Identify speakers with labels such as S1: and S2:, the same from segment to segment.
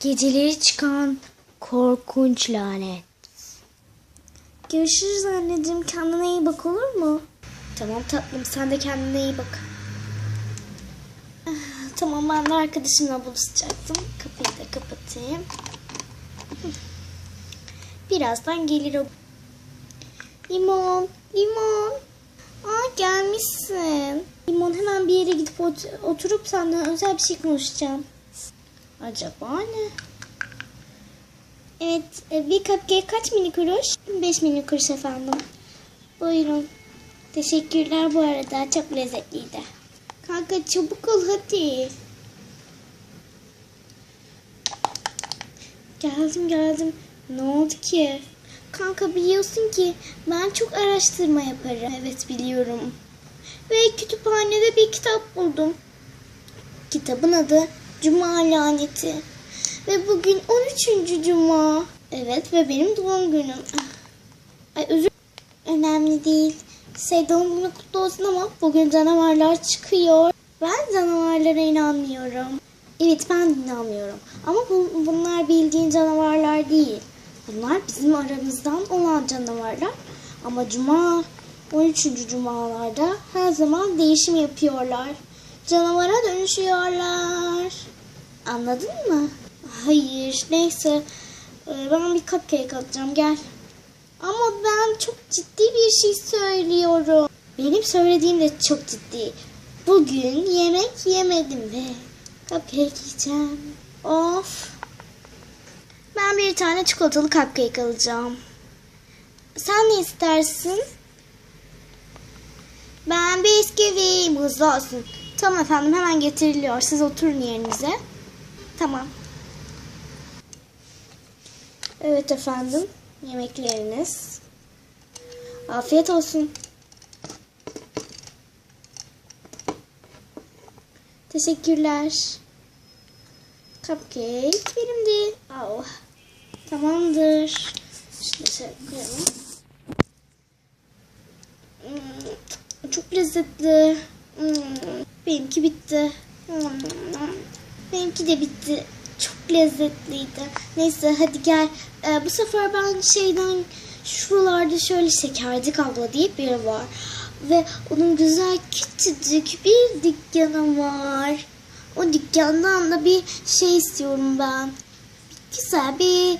S1: Geceleri çıkan korkunç lanet. Görüşürüz anneciğim. Kendine iyi bak olur mu? Tamam tatlım sen de kendine iyi bak. Ah, Tamam ben de arkadaşımla buluşacaktım. Kapıyı da kapatayım. Birazdan gelir o. Limon, limon. Aa gelmişsin. Limon hemen bir yere gidip ot- oturup senden özel bir şey konuşacağım. Acaba ne? Evet, e, bir cupcake kaç mini kuruş? 5 mini kuruş efendim. Buyurun. Teşekkürler bu arada. Çok lezzetliydi. Kanka çabuk ol hadi. Geldim geldim. Ne oldu ki? Kanka biliyorsun ki ben çok araştırma yaparım. Evet biliyorum. Ve kütüphanede bir kitap buldum. Kitabın adı Cuma Laneti. Ve bugün 13. Cuma. Evet ve benim doğum günüm. Ay özür Önemli değil. Şey doğum günü kutlu olsun ama bugün canavarlar çıkıyor. Ben canavarlara inanmıyorum. Evet ben inanmıyorum. Ama bu, bunlar bildiğin canavarlar değil. Bunlar bizim aramızdan olan canavarlar. Ama cuma 13. cumalarda her zaman değişim yapıyorlar. Canavara dönüşüyorlar. Anladın mı? Hayır. Neyse. Ee, Ben bir cupcake alacağım. Gel. Ama ben çok ciddi bir şey söylüyorum. Benim söylediğim de çok ciddi. Bugün yemek yemedim ve cupcake yiyeceğim. Of. Ben bir tane çikolatalı cupcake alacağım. Sen ne istersin? Ben bisküvi. Hızlı olsun. Tamam efendim hemen getiriliyor. Siz oturun yerinize. Tamam. Evet efendim. Yemekleriniz. Afiyet olsun. Teşekkürler. Cupcake benimdi. Oh. Tamamdır. Şunu şöyle koyalım. Hmm, Çok lezzetli. Hmm, Benimki bitti. Benimki de bitti. Çok lezzetliydi. Neyse hadi gel. Ee, bu sefer ben şeyden şuralarda şöyle Şekercik abla diye biri var. Ve onun güzel küçücük bir dükkanı var. O dükkandan da bir şey istiyorum ben. Güzel bir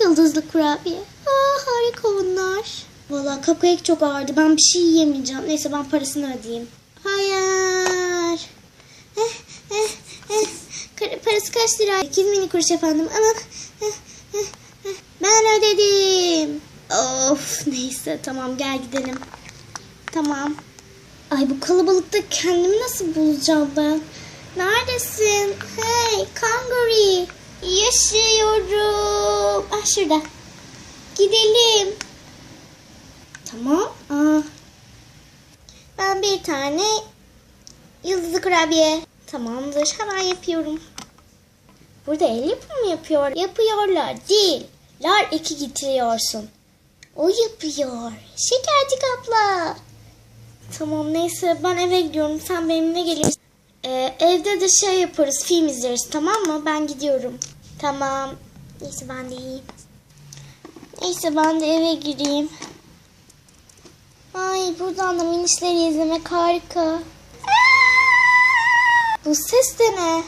S1: yıldızlı kurabiye. Aa, harika bunlar. Valla cupcake çok ağırdı. Ben bir şey yiyemeyeceğim. Neyse ben parasını ödeyeyim. Hayır. Parası kaç lira? 2 mini kuruş efendim. Ama eh, eh, eh. ben ödedim. Of neyse tamam gel gidelim. Tamam. Ay bu kalabalıkta kendimi nasıl bulacağım ben? Neredesin? Hey kanguri. Yaşıyorum. Ah şurada. Gidelim. Tamam. Aa. Ben bir tane yıldızlı kurabiye. Tamamdır. Hemen yapıyorum. Burada el yapımı mı yapıyor? Yapıyorlar değil. Lar iki getiriyorsun. O yapıyor. Şekercik abla. Tamam neyse ben eve gidiyorum. Sen benimle gelirsin. Ee, evde de şey yaparız. Film izleriz tamam mı? Ben gidiyorum. Tamam. Neyse ben de iyiyim. Neyse ben de eve gireyim. Ay buradan da minişleri izlemek harika. Bu ses de ne?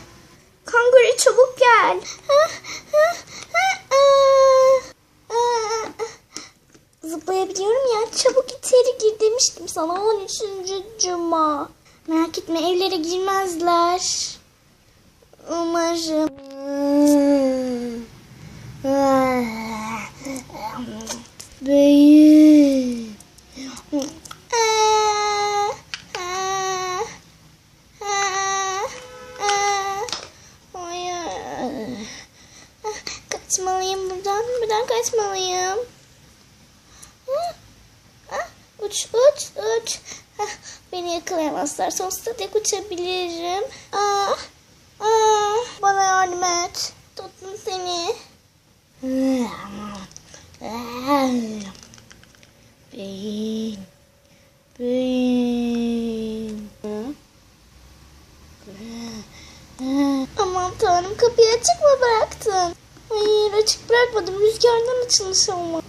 S1: Kanguru çabuk gel. Zıplayabiliyorum ya. Çabuk içeri gir demiştim sana 13. cuma. Merak etme evlere girmezler. Umarım. Kaçmalıyım buradan. Kaçmalıyım. Uç uç uç. Beni yakalayamazlar. Sonsuza dek uçabilirim. Ah, ah, bana yardım et. Tuttum seni. Beyin. Beyin. Aman tanrım kapıyı açık mı bıraktın? Açık bırakmadım. Rüzgardan açılmış ama.